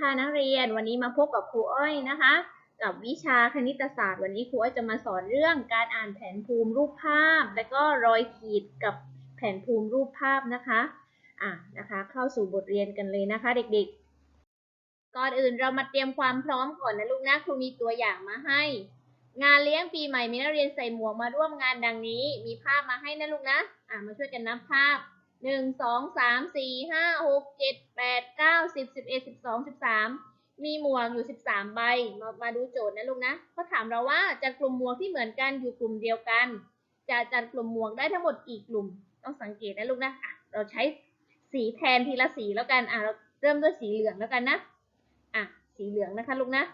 ค่ะนักเรียน วันนี้มาพบกับครูอ้อยนะคะ กับวิชาคณิตศาสตร์ วันนี้ครูอ้อยจะมาสอนเรื่องการอ่านแผนภูมิรูปภาพ และก็รอยขีดกับแผนภูมิรูปภาพนะคะอะนะคะ เข้าสู่บทเรียนกันเลยนะคะ เด็กๆ ก่อนอื่นเรามาเตรียมความพร้อมก่อนนะลูกนะครูมีตัวอย่างมาให้ งานเลี้ยงปีใหม่มีนักเรียนใส่หมวกมาร่วมงานดังนี้ มีภาพมาให้นะลูกนะอะมาช่วยกันนับภาพ หนึ่งสองสามสี่ห้าหกเจ็ดแปดเก้าสิบสิบเอ็ดสิบสองสิบสามมีหมวกอยู่สิบสามใบมามาดูโจทย์นะลูกนะเขาถามเราว่าจัดกลุ่มหมวกที่เหมือนกันอยู่กลุ่มเดียวกัน จะจัดกลุ่มหมวกได้ทั้งหมดกี่กลุ่ม ต้องสังเกตนะลูกนะอะเราใช้สีแทนทีละสีแล้วกันอะเราเริ่มด้วยสีเหลืองแล้วกันนะอะสีเหลืองนะคะลูกนะ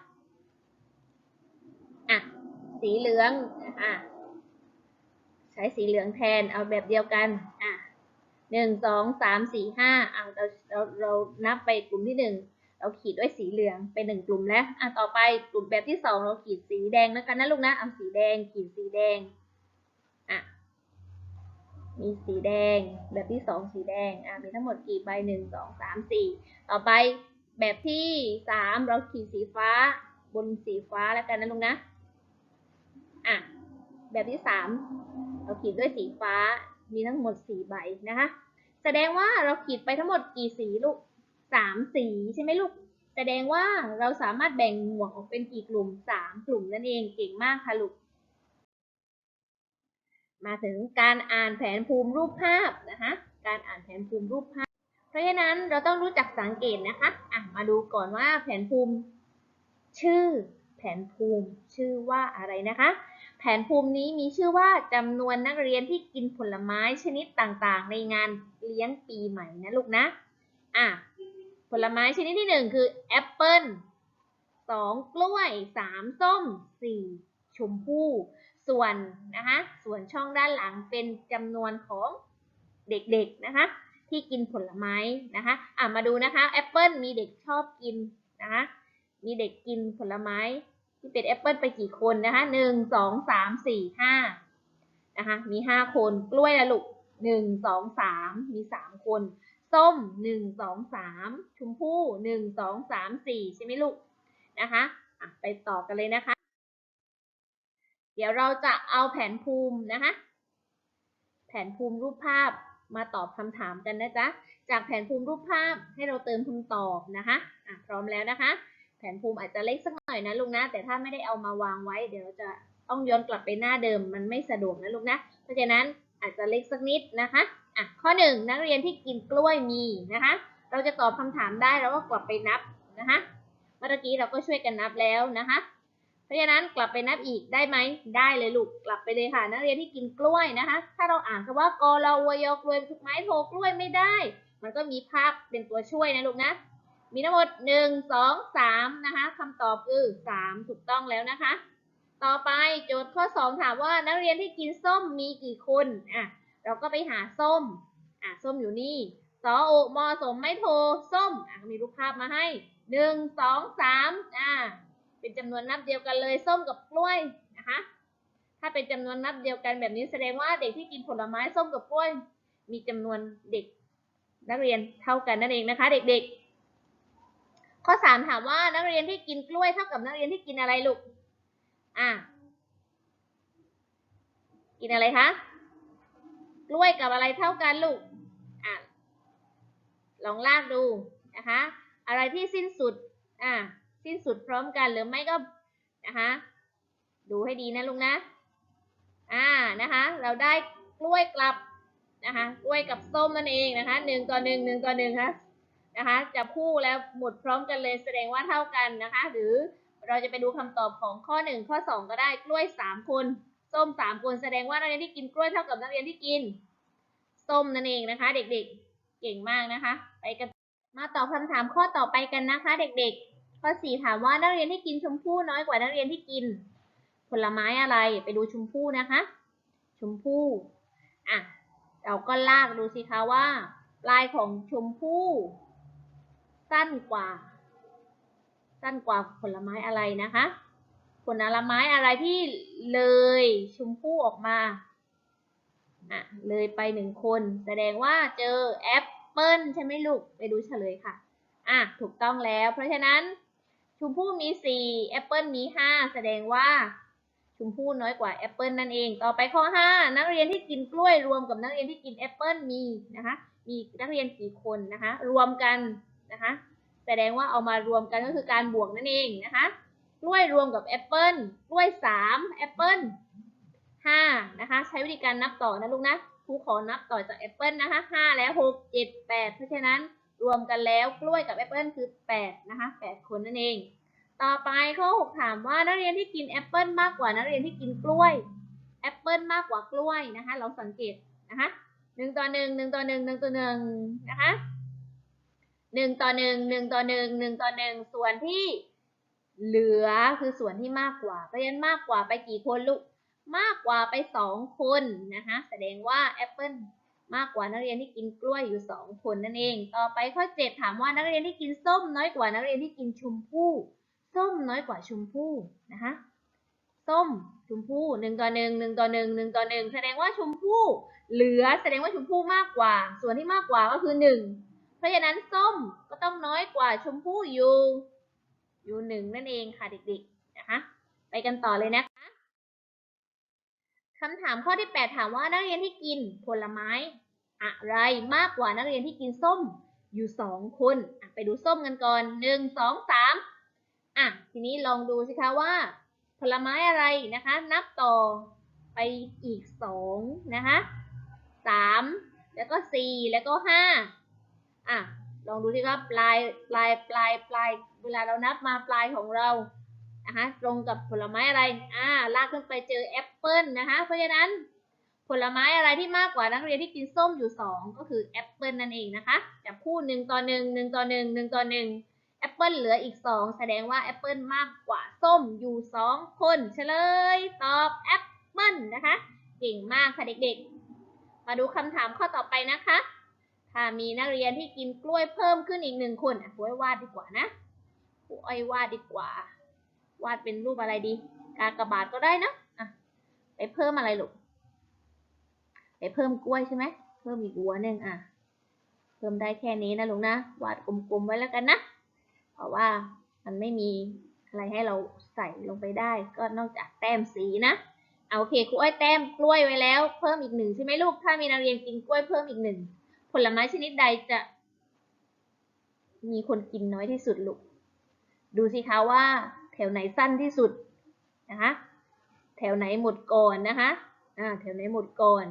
อะสีเหลืองอะใช้สีเหลืองแทนเอาแบบเดียวกันอะ หนึ่งสองสามสี่ห้าอะเราเราเรานับไปกลุ่มที่หนึ่งเราขีดด้วยสีเหลืองเป็นหนึ่งกลุ่มแล้วอะต่อไปกลุ่มแบบที่สองเราขีดสีแดงแล้วกันนะลูกนะเอาสีแดงขีดสีแดงอะมีสีแดง แบบที่สองสีแดงอะมีทั้งหมดกี่ใบหนึ่งสองสามสี่ต่อไปแบบที่สามเราขีดสีฟ้าบนสีฟ้าแล้วกันนะลูกนะอะแบบที่สามเราขีดด้วยสีฟ้า มีทั้งหมดสี่ใบนะคะ แสดงว่าเราขีดไปทั้งหมดกี่สีลูกสามสีใช่ไหมลูก แสดงว่าเราสามารถแบ่งหมวกออกเป็นกี่กลุ่มสามกลุ่มนั่นเองเก่งมากค่ะลูก มาถึงการอ่านแผนภูมิรูปภาพนะคะการอ่านแผนภูมิรูปภาพ เพราะฉะนั้นเราต้องรู้จักสังเกตนะคะอะมาดูก่อนว่าแผนภูมิ ชื่อ แผนภูมิชื่อว่าอะไรนะคะ ผนภูมินี้มีชื่อว่าจำนวนนักเรียนที่กินผลไม้ชนิดต่างๆ ในงานเลี้ยงปีใหม่นะลูกนะ อะ ผลไม้ชนิดที่หนึ่งคือแอปเปิ้ลสองกล้วยสามส้มสี่ชมพู่ส่วนนะคะ ส่วนช่องด้านหลังเป็นจำนวนของเด็กๆนะคะ ที่กินผลไม้นะคะ อะมาดูนะคะแอปเปิ้ลมีเด็กชอบกินนะคะ มีเด็กกินผลไม้ ที่เป็นแอปเปิลไปกี่คนนะคะหนึ่งสองสามสี่ห้านะคะมีห้าคนกล้วยละลูกหนึ่งสองสามมีสามคน ส้มหนึ่งสองสามชมพู่หนึ่งสองสามสี่ใช่ไหมลูกนะคะะไปต่อกันเลยนะคะ เดี๋ยวเราจะเอาแผนภูมินะคะ แผนภูมิรูปภาพมาตอบคำถามกันนะจ๊ะ จากแผนภูมิรูปภาพให้เราเติมคำตอบนะคะะพร้อมแล้วนะคะ แผนภูมิอาจจะเล็กสักหน่อยนะลูกนะ แต่ถ้าไม่ได้เอามาวางไว้ เดี๋ยวจะต้องย้อนกลับไปหน้าเดิม มันไม่สะดวกนะลูกนะ เพราะฉะนั้นอาจจะเล็กสักนิดนะคะอะข้อหนึ่งนักเรียนที่กินกล้วยมีนะคะ เราจะตอบคำถามได้เราก็กลับไปนับนะคะเมื่อกี้เราก็ช่วยกันนับแล้วนะคะ เพราะฉะนั้นกลับไปนับอีกได้ไหมได้เลยลูกกลับไปเลยค่ะ นักเรียนที่กินกล้วยนะคะ ถ้าเราอ่านคำว่ากอเราวยอกล้วยไม้โทกล้วยไม่ได้ มันก็มีภาพเป็นตัวช่วยนะลูกนะ มีทั้งหมดหนึ่งสองสามนะคะคำตอบคือสามถูกต้องแล้วนะคะ ต่อไปโจทย์ข้อสองถามว่านักเรียนที่กินส้มมีกี่คนอะเราก็ไปหาส้มอะส้มอยู่นี่สอโอมอสมไม่โทส้มอะมีรูปภาพมาให้หนึ่งสองสามอะเป็นจำนวนนับเดียวกันเลยส้มกับกล้วยนะคะถ้าเป็นจำนวนนับเดียวกันแบบนี้แสดงว่าเด็กที่กินผลไม้ส้มกับกล้วย มีจำนวนเด็กนักเรียนเท่ากันนั่นเองนะคะ เด็กๆ ข้อสามถามว่านักเรียนที่กินกล้วยเท่ากับนักเรียนที่กินอะไรลูก อะ กินอะไรคะ กล้วยกับอะไรเท่ากันลูก อะ ลองลากดูนะคะ อะไรที่สิ้นสุด อะ สิ้นสุดพร้อมกันหรือไม่ก็นะคะ ดูให้ดีนะลุงนะ อ่า นะคะ เราได้กล้วยกลับนะคะ กล้วยกับส้มนั่นเองนะคะหนึ่งต่อหนึ่งหนึ่งต่อหนึ่งค่ะ นะคะจับคู่แล้วหมดพร้อมกันเลยแสดงว่าเท่ากันนะคะ หรือเราจะไปดูคำตอบของข้อ 1 ข้อ 2 ก็ได้กล้วย 3 คนส้ม 3 คน แสดงว่านักเรียนที่กินกล้วยเท่ากับนักเรียนที่กินส้มนั่นเองนะคะ เด็กๆเก่งมากนะคะ ไปกันมาตอบคำถามข้อต่อไปกันนะคะ เด็กๆ ข้อ 4 ถามว่านักเรียนที่กินชมพู่น้อยกว่านักเรียนที่กิน ผลไม้อะไรไปดูชมพู่นะคะ ชมพู่อะเราก็ลากดูสิคะว่า ปลายของชมพู่ สั้นกว่า สั้นกว่าผลไม้อะไรนะคะ ผลไม้อะไรที่เลยชมพู่ออกมาอะเลยไปหนึ่งคน แสดงว่าเจอแอปเปิลใช่ไหมลูก ไปดูเฉลยค่ะอะถูกต้องแล้ว เพราะฉะนั้นชมพู่มีสี่แอปเปิลมีห้าแสดงว่าชมพู่น้อยกว่าแอปเปิลนั่นเอง ต่อไปข้อห้านักเรียนที่กินกล้วยรวมกับนักเรียนที่กินแอปเปิลมีนะคะ มีนักเรียนกี่คนนะคะ รวมกัน นะคะแสดงว่าเอามารวมกันก็คือการบวกนั่นเองนะคะกล้วยรวมกับแอปเปิลกล้วยสามแอปเปิลห้านะคะ ใช้วิธีการนับต่อนะลูกนะครูขอนับต่อจากแอปเปิลนะคะห้าแล้วหกเจ็ดแปดเพราะฉะนั้นรวมกันแล้วกล้วยกับแอปเปิลคือแปดนะคะแปดคนนั่นเอง ต่อไปข้อหกถามว่านักเรียนที่กินแอปเปิลมากกว่านักเรียนที่กินกล้วยแอปเปิลมากกว่ากล้วยนะคะ เราสังเกตนะคะหนึ่งต่อหนึ่งหนึ่งต่อหนึ่งหนึ่งต่อหนึ่งนะคะ หนึ่งต่อหนึ่งหนึ่งต่อหนึ่งหนึ่งต่อหนึ่งส่วนที่เหลือคือส่วนที่มากกว่าเพราะฉะนั้นมากกว่าไปกี่คนลูกมากกว่าไปสองคนนะคะแสดงว่าแอปเปิลมากกว่านักเรียนที่กินกล้วยอยู่สองคนนั่นเอง ต่อไปข้อเจ็ดถามว่านักเรียนที่กินส้มน้อยกว่านักเรียนที่กินชมพู่ส้มน้อยกว่าชมพู่นะคะส้มชมพู่หนึ่งต่อหนึ่งหนึ่งต่อหนึ่งหนึ่งต่อหนึ่งแสดงว่าชมพู่เหลือแสดงว่าชมพู่มากกว่า ส่วนที่มากกว่าก็คือหนึ่ง เพราะฉะนั้นส้มก็ต้องน้อยกว่าชมพู่อยู่อยู่หนึ่งนั่นเองค่ะเด็กๆนะคะไปกันต่อเลยนะคะคำถามข้อที่แปดถามว่านักเรียนที่กินผลไม้ อะไรมากกว่านักเรียนที่กินส้มอยู่สองคนไปดูส้มกันก่อนหนึ่งสองสามอะทีนี้ลองดูสิคะว่า ผลไม้อะไรนะคะ นับต่อไปอีกสองนะคะสามแล้วก็สี่แล้วก็ห้า อะลองดูสิครับปลายปลายปลายปลายเวลาเรานับมาปลายของเรานะคะตรงกับผลไม้อะไรอ่าลากขึ้นไปเจอแอปเปิลนะคะเพราะฉะนั้นผลไม้อะไรที่มากกว่านักเรียนที่กินส้มอยู่สองก็คือแอปเปิลนั่นเองนะคะจับคู่หนึ่งต่อหนึ่งหนึ่งต่อหนึ่งหนึ่งต่อหนึ่งแอปเปิลเหลืออีก 2 แสดงว่าแอปเปิลมากกว่าส้มอยู่ 2 คนเฉลย ตอบแอปเปิลนะคะ เก่งมากค่ะเด็กๆ มาดูคำถามข้อต่อไปนะคะ ถ้ามีนักเรียนที่กินกล้วยเพิ่มขึ้นอีกหนึ่งคนอะครูอ้อยวาดดีกว่านะครูอ้อยวาดดีกว่า วาดเป็นรูปอะไรดี กากบาทก็ได้นะอะไปเพิ่มอะไรลูกไปเพิ่มกล้วยใช่ไหมเพิ่มอีกหัวหนึ่งอะ เพิ่มได้แค่นี้นะลูกนะ วาดกลมๆไว้แล้วกันนะ เพราะว่ามันไม่มีอะไรให้เราใส่ลงไปได้ ก็นอกจากแต้มสีนะเอาโอเคครูอ้อยแต้มกล้วยไว้แล้ว เพิ่มอีกหนึ่งใช่ไหมลูก ถ้ามีนักเรียนกินกล้วยเพิ่มอีกหนึ่ง ลไม้ชนิดใดจะมีคนกินน้อยที่สุดลูก ดูสิคะว่า แถวไหนสั้นที่สุดนะคะ แถวไหนหมดก่อนนะคะอ่าแถวไหนหมดก่อน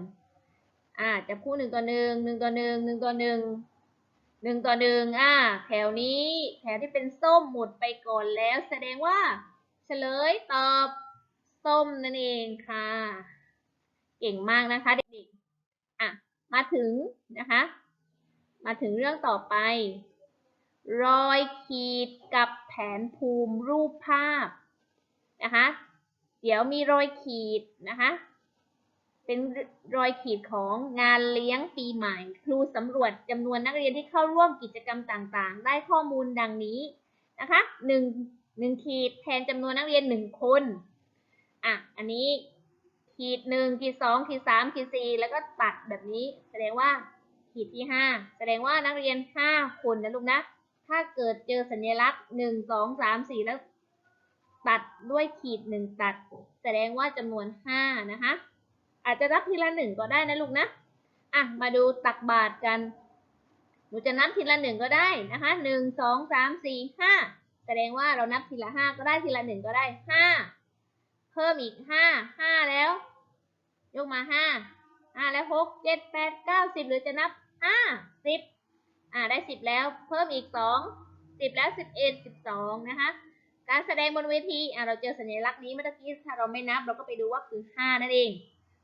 อ่าจะพูดหนึ่งต่อหนึ่งหนึ่งต่อหนึ่งหนึ่งต่อหนึ่งหนึ่งต่อหนึ่งอ่า แถวนี้แถวที่เป็นส้มหมดไปก่อนแล้ว แสดงว่า เฉลยตอบส้มนั่นเองค่ะ เก่งมากนะคะเด็กๆอะ มาถึงนะคะ มาถึงเรื่องต่อไป รอยขีดกับแผนภูมิรูปภาพนะคะ เดี๋ยวมีรอยขีดนะคะ เป็นรอยขีดของงานเลี้ยงปีใหม่ ครูสำรวจจำนวนนักเรียนที่เข้าร่วมกิจกรรมต่างๆ ได้ข้อมูลดังนี้นะคะหนึ่งหนึ่งขีดแทนจำนวนนักเรียนหนึ่งคน อะ อันนี้ ขีดหนึ่งขีดสองขีดสามขีดสี่แล้วก็ตัดแบบนี้ แสดงว่าขีดที่ห้าแสดงว่านักเรียนห้าคนนะลูกนะ ถ้าเกิดเจอสัญลักษณ์หนึ่งสองสามสี่แล้ว ตัดด้วยขีดหนึ่งตัด แสดงว่าจำนวนห้านะคะ อาจจะนับทีละหนึ่งก็ได้นะลูกนะอะมาดูตักบาตรกันหนูจะนับทีละหนึ่งก็ได้นะคะหนึ่งสองสามสี่ห้าแสดงว่าเรานับทีละห้าก็ได้ทีละหนึ่งก็ได้ห้า เพิ่มอีกห้าห้าแล้ว ยกมาห้าห้าแล้วหกเจ็ดแปดเก้าสิบหรือจะนับห้าสิบอ่าได้สิบแล้วเพิ่มอีกสองสิบแล้วสิบเอ็ดสิบสองนะคะการแสดงบนเวทีอ่าเราเจอสัญลักษณ์นี้เมื่อกี้ถ้าเราไม่นับเราก็ไปดูว่าคือห้านั่นเอง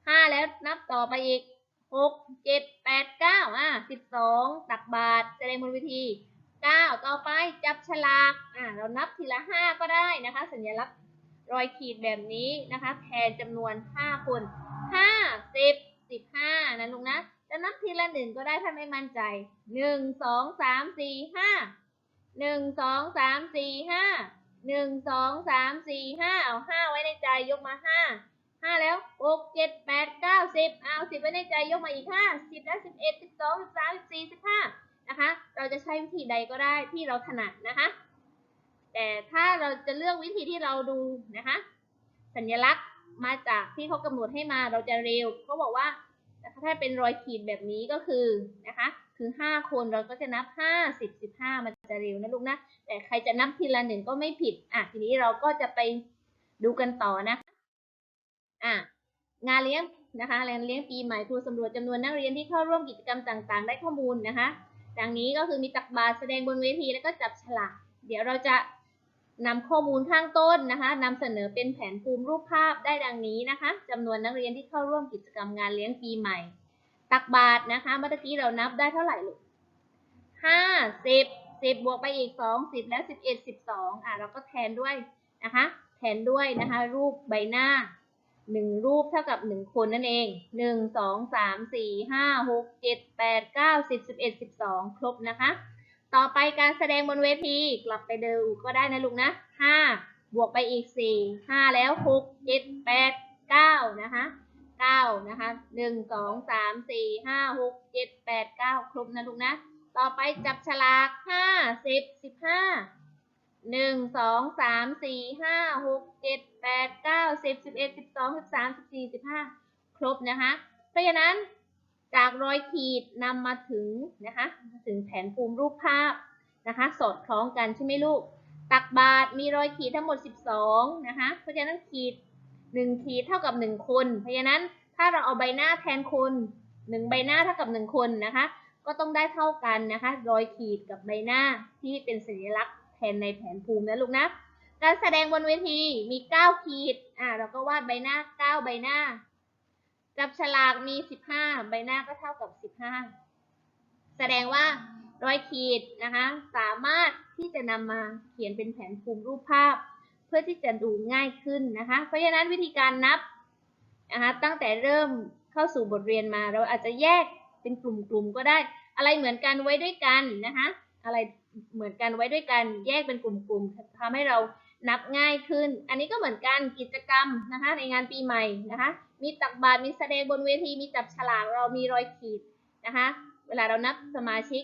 ห้าแล้วนับต่อไปอีกหกเจ็ดแปดเก้าอะสิบสองตักบาทแสดงบนเวทีเก้าต่อไปจับฉลากอะเรานับทีละห้าก็ได้นะคะ สัญลักษณ์ รอยขีดแบบนี้นะคะแทนจำนวนห้าคนห้าสิบสิบห้านะลุงนะจะนับทีละหนึ่งก็ได้ถ้าไม่มั่นใจหนึ่งสองสามสี่ห้าหนึ่งสองสามสี่ห้าหนึ่งสองสามสี่ห้าเอาห้าไว้ในใจยกมาห้าห้าแล้วหกเจ็ดแปดเอาสิบไว้ในใจยกมาอีกห้าสิบแล้วสิบเอ็ดสิบสองสิบสามสิบสี่สิบห้านะคะ เราจะใช้วิธีใดก็ได้ที่เราถนัดนะคะ แต่ถ้าเราจะเลือกวิธีที่เราดูนะคะ สัญลักษณ์มาจากที่เขากำหนดให้มาเราจะเร็วเขาบอกว่าถ้าเป็นรอยขีดแบบนี้ก็คือนะคะคือห้าคนเราก็จะนับห้าสิบสิบห้ามันจะเร็วนะลูกนะ แต่ใครจะนับทีละหนึ่งก็ไม่ผิด อะ ทีนี้เราก็จะไปดูกันต่อนะคะอะ งานเลี้ยงนะคะงานเลี้ยงปีใหม่ครูสำรวจจำนวนนักเรียนที่เข้าร่วมกิจกรรมต่างๆ ได้ข้อมูลนะคะ ดังนี้ก็คือมีตักบาตรแสดงบนเวทีแล้วก็จับฉลาก เดี๋ยวเราจะ นำข้อมูลข้างต้นนะคะนำเสนอเป็นแผนภูมิรูปภาพได้ดังนี้นะคะจำนวนนักเรียนที่เข้าร่วมกิจกรรมงานเลี้ยงปีใหม่ ตักบาตรนะคะ เมื่อกี้เรานับได้เท่าไหร่ลูกห้าสิบสิบบวกไปอีกสองสิบแล้วสิบเอ็ดสิบสองอะเราก็แทนด้วยนะคะ แทนด้วยนะคะ รูปใบหน้าหนึ่งรูปเท่ากับหนึ่งคนนั่นเองหนึ่งสองสามสี่ห้าหกเจ็ดแปดเก้าสิบสิบเอ็ดสิบสองครบนะคะ ต่อไปการแสดงบนเวทีกลับไปเดิมก็ได้นะลูกนะห้าบวกไปอีกสี่ห้าแล้วหกเจ็ดแปดเก้านะคะเก้านะคะหนึ่งสองสามสี่ห้าหกเจ็ดแปดเก้าครบนะลูกนะ ต่อไปจับฉลากห้าสิบสิบห้าหนึ่งสองสามสี่ห้าหกเจ็ดแปดเก้าสิบสิบเอ็ดสิบสองสิบสามสิบสี่สิบห้าครบนะคะ เพราะฉะนั้น จากรอยขีดนำมาถึงนะคะถึงแผนภูมิรูปภาพนะคะสอดคล้องกันใช่ไหมลูก ตักบาตรมีรอยขีดทั้งหมด 12นะคะเพราะฉะนั้นขีด 1 ขีดเท่ากับ 1 คน เพราะฉะนั้นถ้าเราเอาใบหน้าแทนคน 1 ใบหน้าเท่ากับ 1 คนนะคะก็ต้องได้เท่ากันนะคะรอยขีดกับใบหน้าที่เป็นสัญลักษณ์แทนในแผนภูมินะลูกนะการแสดงบนเวทีมี 9 ขีดอ่าเราก็วาดใบหน้า 9 ใบหน้า จับฉลากมี15ใบหน้าก็เท่ากับ15แสดงว่าร้อยขีดนะคะสามารถที่จะนำมาเขียนเป็นแผนภูมิรูปภาพ เพื่อที่จะดูง่ายขึ้นนะคะ เพราะฉะนั้นวิธีการนับนะคะตั้งแต่เริ่มเข้าสู่บทเรียนมาเราอาจจะแยกเป็นกลุ่มๆก็ได้ อะไรเหมือนกันไว้ด้วยกันนะคะอะไรเหมือนกันไว้ด้วยกันแยกเป็นกลุ่มๆทำให้เรา นับง่ายขึ้น อันนี้ก็เหมือนกันกิจกรรมนะคะในงานปีใหม่นะคะ มีตักบาตรมีแสดงบนเวที มีจับฉลาก เรามีรอยขีดนะคะ เวลาเรานับสมาชิก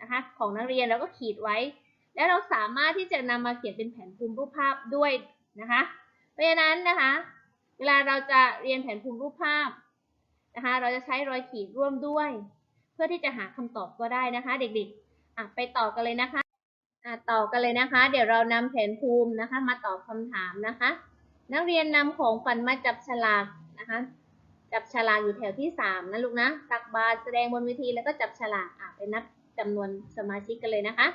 นะคะของนักเรียนเราก็ขีดไว้ แล้วเราสามารถที่จะนำมาเขียนเป็นแผนภูมิรูปภาพด้วยนะคะ เพราะฉะนั้นนะคะ เวลาเราจะเรียนแผนภูมิรูปภาพนะคะ เราจะใช้รอยขีดร่วมด้วย เพื่อที่จะหาคำตอบก็ได้นะคะ เด็กๆไปต่อกันเลยนะคะ ต่อกันเลยนะคะ เดี๋ยวเรานำแผนภูมินะคะ มาตอบคำถามนะคะ นักเรียนนำของฝันมาจับฉลากนะคะ จับฉลากอยู่แถวที่สามนะลูกนะตักบาตรแสดงบนเวทีแล้วก็จับฉลากอะไปนับจำนวนสมาชิกกันเลยนะคะ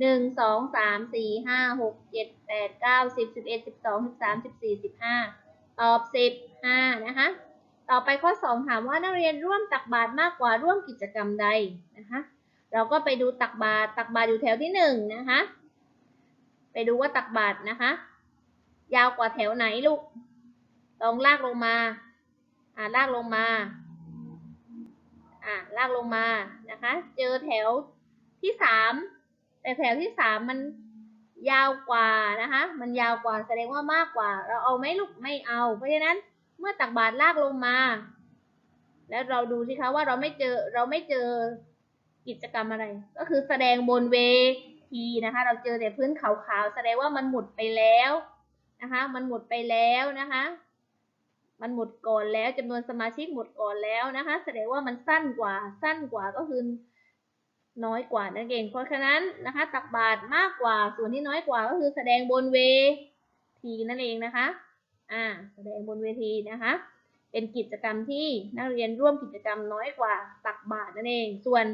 หนึ่งสองสามสี่ห้าหกเจ็ดแปดเก้าสิบสิบเอ็ดสิบสองสิบสามสิบสี่สิบห้าตอบสิบห้านะคะ ต่อไปข้อสองถามว่านักเรียนร่วมตักบาตรมากกว่าร่วมกิจกรรมใดนะคะ เราก็ไปดูตักบาตรตักบาตรอยู่แถวที่หนึ่งนะคะ ไปดูว่าตักบาตรนะคะ ยาวกว่าแถวไหนลูก ลองลากลงมา อ่าลากลงมา อ่าลากลงมานะคะ เจอแถวที่สามแต่แถวที่สามมันยาวกว่านะคะ มันยาวกว่าแสดงว่ามากกว่า เราเอาไหมลูกไม่เอา เพราะฉะนั้นเมื่อตักบาตรลากลงมา แล้วเราดูสิคะว่าเราไม่เจอเราไม่เจอ กิจกรรมอะไร ก็คือแสดงบนเวทีนะคะ เราเจอแต่พื้นขาวๆแสดงว่ามันหมดไปแล้วนะคะ มันหมดไปแล้วนะคะ มันหมดก่อนแล้วจำนวนสมาชิกหมดก่อนแล้วนะคะ แสดงว่ามันสั้นกว่าสั้นกว่าก็คือน้อยกว่านั่นเองเพราะฉะนั้นนะคะ ตักบาตรมากกว่าส่วนที่น้อยกว่าก็คือแสดงบนเวทีนั่นเองนะคะ อ่า แสดงบนเวทีนะคะ เป็นกิจกรรมที่นักเรียนร่วมกิจกรรมน้อยกว่าตักบาตรนั่นเอง ส่วน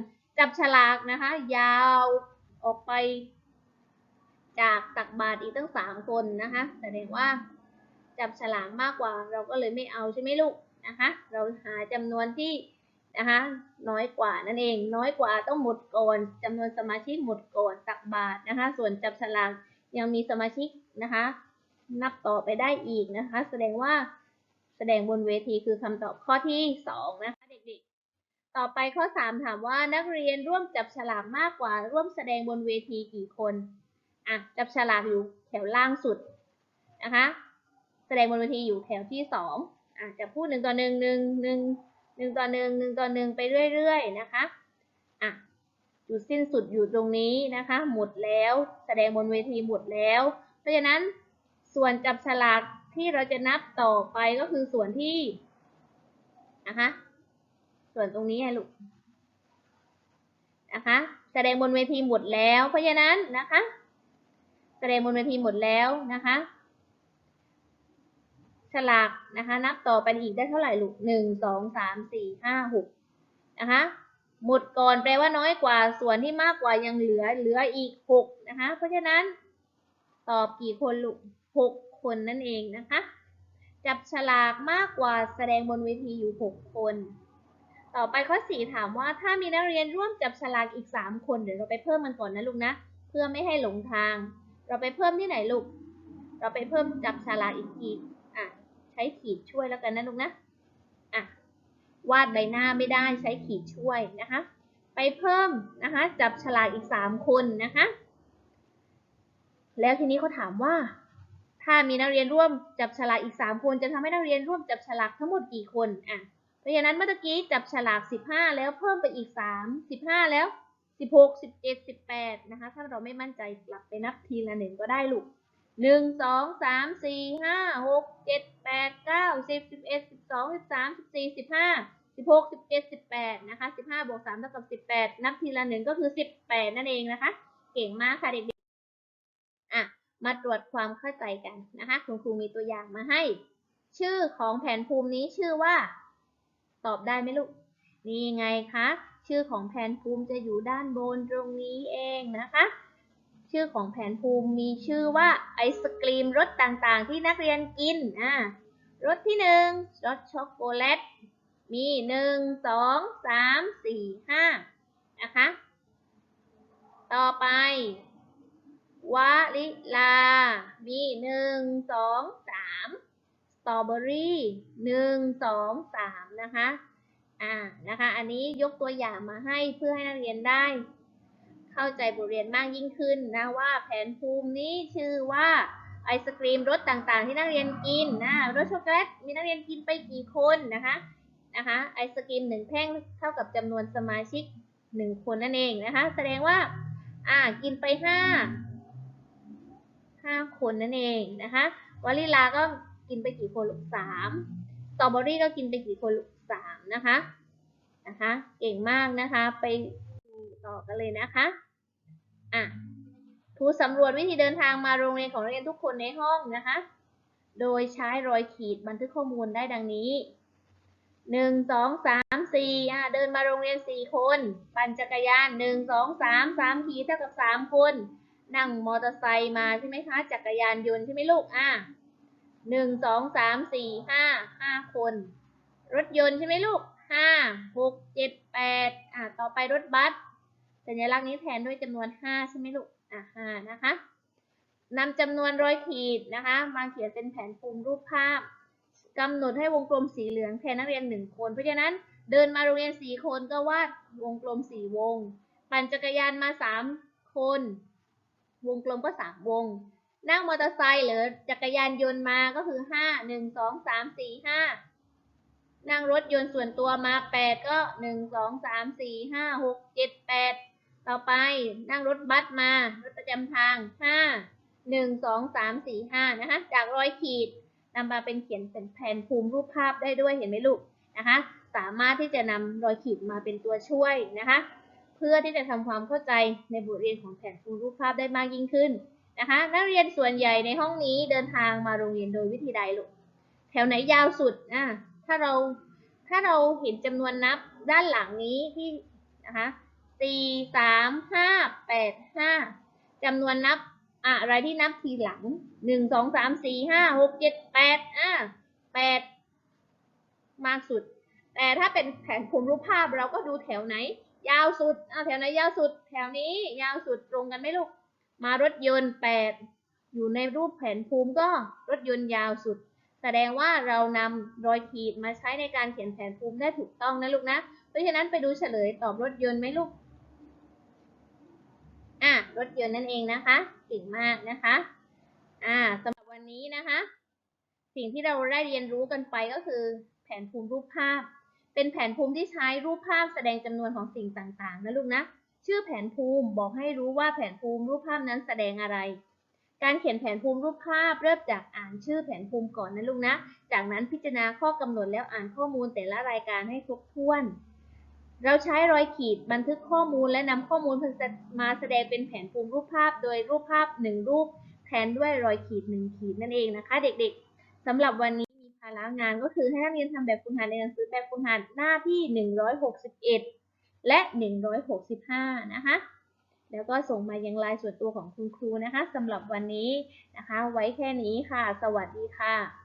จับฉลากนะคะ ยาวออกไปจากตักบาตรอีกตั้งสามคนนะคะแสดงว่าจับฉลากมากกว่าเราก็เลยไม่เอาใช่ไหมลูกนะคะ เราหาจำนวนที่นะคะน้อยกว่านั่นเอง น้อยกว่าต้องหมดก่อนจำนวนสมาชิกหมดก่อนตักบาตรนะคะ ส่วนจับฉลากยังมีสมาชิกนะคะ นับต่อไปได้อีกนะคะ แสดงว่าแสดงบนเวทีคือคำตอบข้อที่สองนะคะ ต่อไปข้อสามถามว่านักเรียนร่วมจับฉลากมากกว่าร่วมแสดงบนเวทีกี่คนอะจับฉลากอยู่แถวล่างสุดนะคะแสดงบนเวทีอยู่แถวที่สองอะจะพูดหนึ่งต่อหนึ่งหนึ่งหนึ่งหนึ่งต่อหนึ่งหนึ่งต่อหนึ่งไปเรื่อยๆนะคะอะจุดสิ้นสุดอยู่ตรงนี้นะคะ หมดแล้วแสดงบนเวทีหมดแล้ว เพราะฉะนั้นส่วนจับฉลากที่เราจะนับต่อไปก็คือส่วนที่นะคะ ส่วนตรงนี้ไงลูกนะคะ แสดงบนเวทีหมดแล้ว เพราะฉะนั้นนะคะ แสดงบนเวทีหมดแล้วนะคะ ฉลากนะคะ นับต่อไปอีกได้เท่าไหร่ลูกหนึ่งสองสามสี่ห้าหกนะคะ หมดก่อนแปลว่าน้อยกว่า ส่วนที่มากกว่ายังเหลือเหลืออีกหกนะคะ เพราะฉะนั้นตอบกี่คนลูกหกคนนั่นเองนะคะ จับฉลากมากกว่าแสดงบนเวทีอยู่หกคน ต่อไปข้อสี่ถามว่าถ้ามีนักเรียนร่วมจับฉลากอีกสามคน เดี๋ยวเราไปเพิ่มมันก่อนนะลูกนะ เพื่อไม่ให้หลงทาง เราไปเพิ่มที่ไหนลูก เราไปเพิ่มจับฉลากอีกทีอะใช้ขีดช่วยแล้วกันนะลูกนะอะวาดใบหน้าไม่ได้ใช้ขีดช่วยนะคะ ไปเพิ่มนะคะจับฉลากอีกสามคนนะคะ แล้วทีนี้เขาถามว่า ถ้ามีนักเรียนร่วมจับฉลากอีกสามคน จะทำให้นักเรียนร่วมจับฉลากทั้งหมดกี่คนอะ เพราะฉะนั้นเมื่อกี้จับฉลากสิบห้าแล้วเพิ่มไปอีกสามสิบห้าแล้วสิบหกสิบเจ็ดสิบแปดนะคะ ถ้าเราไม่มั่นใจกลับไปนับทีละหนึ่งก็ได้ลูกหนึ่งสองสามสี่ห้าหกเจ็ดแปดเก้าสิบสิบเอ็ดสิบสองสิบสามสิบสี่สิบห้าสิบหกสิบเจ็ดสิบแปดนะคะสิบวกสามเท่ากับสิบแปดนับทีละหนึ่งก็คือสิบแปดนั่นเองนะคะ เก่งมากค่ะเด็กๆ อะ มาตรวจความเข้าใจกันนะคะ คุณครูมีตัวอย่างมาให้ ชื่อของแผนภูมินี้ชื่อว่า ตอบได้ไหมลูก นี่ไงคะ ชื่อของแผนภูมิจะอยู่ด้านบนตรงนี้เองนะคะ ชื่อของแผนภูมิมีชื่อว่าไอศกรีมรสต่างๆ ที่นักเรียนกิน อ่ารสที่หนึ่งรสช็อกโกแลต มีหนึ่งสองสามสี่ห้านะคะ ต่อไปวาลิลา มีหนึ่งสองสาม ตรอเบอรี่หนึ่งสองสามนะคะอ่านะคะ อันนี้ยกตัวอย่างมาให้เพื่อให้นักเรียนได้ เข้าใจบทเรียนมากยิ่งขึ้นนะว่าแผนภูมินี้ชื่อว่าไอศกรีมรสต่างๆ ที่นักเรียนกินนะรสช็อกโกแลตมีนักเรียนกินไปกี่คนนะคะนะคะไอศกรีมหนึ่งแท่งเท่ากับจำนวนสมาชิกหนึ่งคนนั่นเองนะคะ แสดงว่าอ่ากินไปห้าห้าคนนั่นเองนะคะวานิลาก็ กินไปกี่คนลูกสามสตรอเบอรี่ก็กินไปกี่คนลูกสามนะคะ นะคะ เก่งมากนะคะ ไปดูต่อกันเลยนะคะ อะครูสำรวจวิธีเดินทางมาโรงเรียนของนักเรียนทุกคนในห้องนะคะ โดยใช้รอยขีดบันทึกข้อมูลได้ดังนี้หนึ่งสองสามสี่อะเดินมาโรงเรียนสี่คน ปั่นจักรยานหนึ่งสองสามสามขีดเท่ากับสามคน นั่งมอเตอร์ไซค์มาใช่ไหมคะ จักรยานยนต์ใช่ไหมลูกอะ หนึ่งสองสามสี่ห้าห้าคน รถยนต์ใช่ไหมลูกห้าหกเจ็ดแปดอะต่อไปรถบัสสัญลักษณ์นี้แทนด้วยจำนวน5ใช่ไหมลูกอะ5นะคะนำจำนวนร้อยขีดนะคะมาเขียนเป็นแผนภูมิรูปภาพกำหนดให้วงกลมสีเหลืองแทนนักเรียน1คน เพราะฉะนั้นเดินมาโรงเรียน4คนก็วาดวงกลม4วง ปั่นจักรยานมา3คน วงกลมก็3วง นั่งมอเตอร์ไซค์หรือจักรยานยนต์มาก็คือ5 1 2 3 4 5นั่งรถยนต์ส่วนตัวมา8ก็1 2 3 4 5 6 7 8ต่อไปนั่งรถบัสมารถประจำทาง5 1 2 3 4 5นะคะจากรอยขีดนำมาเป็นเขียนเป็นแผนภูมิรูปภาพได้ด้วยเห็นไหมลูกนะคะสามารถที่จะนำรอยขีดมาเป็นตัวช่วยนะคะ เพื่อที่จะทำความเข้าใจในบทเรียนของแผนภูมิรูปภาพได้มากยิ่งขึ้น นะคะ นักเรียนส่วนใหญ่ในห้องนี้เดินทางมาโรงเรียนโดยวิธีใดลูกแถวไหนยาวสุดอะถ้าเราถ้าเราเห็นจำนวนนับด้านหลังนี้ที่นะคะสี่สามห้าแปดห้าจำนวนนับอะไรที่นับทีหลังหนึ่งสองสามสี่ห้าหกเจ็ดแปดอะแปดมากสุด แต่ถ้าเป็นแผนภูมิรูปภาพเราก็ดูแถวไหน ยาวสุดอะแถวไหนยาวสุด แถวนี้ยาวสุดตรงกันไหมลูก มารถยนต์แปดอยู่ในรูปแผนภูมิก็รถยนต์ยาวสุด แสดงว่าเรานำรอยขีดมาใช้ในการเขียนแผนภูมิได้ถูกต้องนะลูกนะ เพราะฉะนั้นไปดูเฉลยตอบรถยนต์ไหมลูก อะรถยนต์นั่นเองนะคะเก่งมากนะคะ อ่าสำหรับวันนี้นะคะ สิ่งที่เราได้เรียนรู้กันไปก็คือ แผนภูมิรูปภาพ เป็นแผนภูมิที่ใช้รูปภาพแสดงจำนวนของสิ่งต่างๆนะลูกนะ ชื่อแผนภูมิบอกให้รู้ว่าแผนภูมิรูปภาพนั้นแสดงอะไร การเขียนแผนภูมิรูปภาพเริ่มจากอ่านชื่อแผนภูมิก่อนนะลูกนะ จากนั้นพิจารณาข้อกำหนดแล้วอ่านข้อมูลแต่ละรายการให้ครบถ้วน เราใช้รอยขีดบันทึกข้อมูลและนำข้อมูลมาแสดงเป็นแผนภูมิรูปภาพ โดยรูปภาพหนึ่งรูปแทนด้วยรอยขีดหนึ่งขีดนั่นเองนะคะ เด็กๆสำหรับวันนี้มีภาระงานก็คือให้นักเรียนทำแบบฝึกหัดในหนังสือแบบฝึกหัดหน้าที่ 161 และ 165 นะคะ แล้วก็ส่งมายังไลน์ส่วนตัวของคุณครูนะคะสำหรับวันนี้นะคะ ไว้แค่นี้ค่ะ สวัสดีค่ะ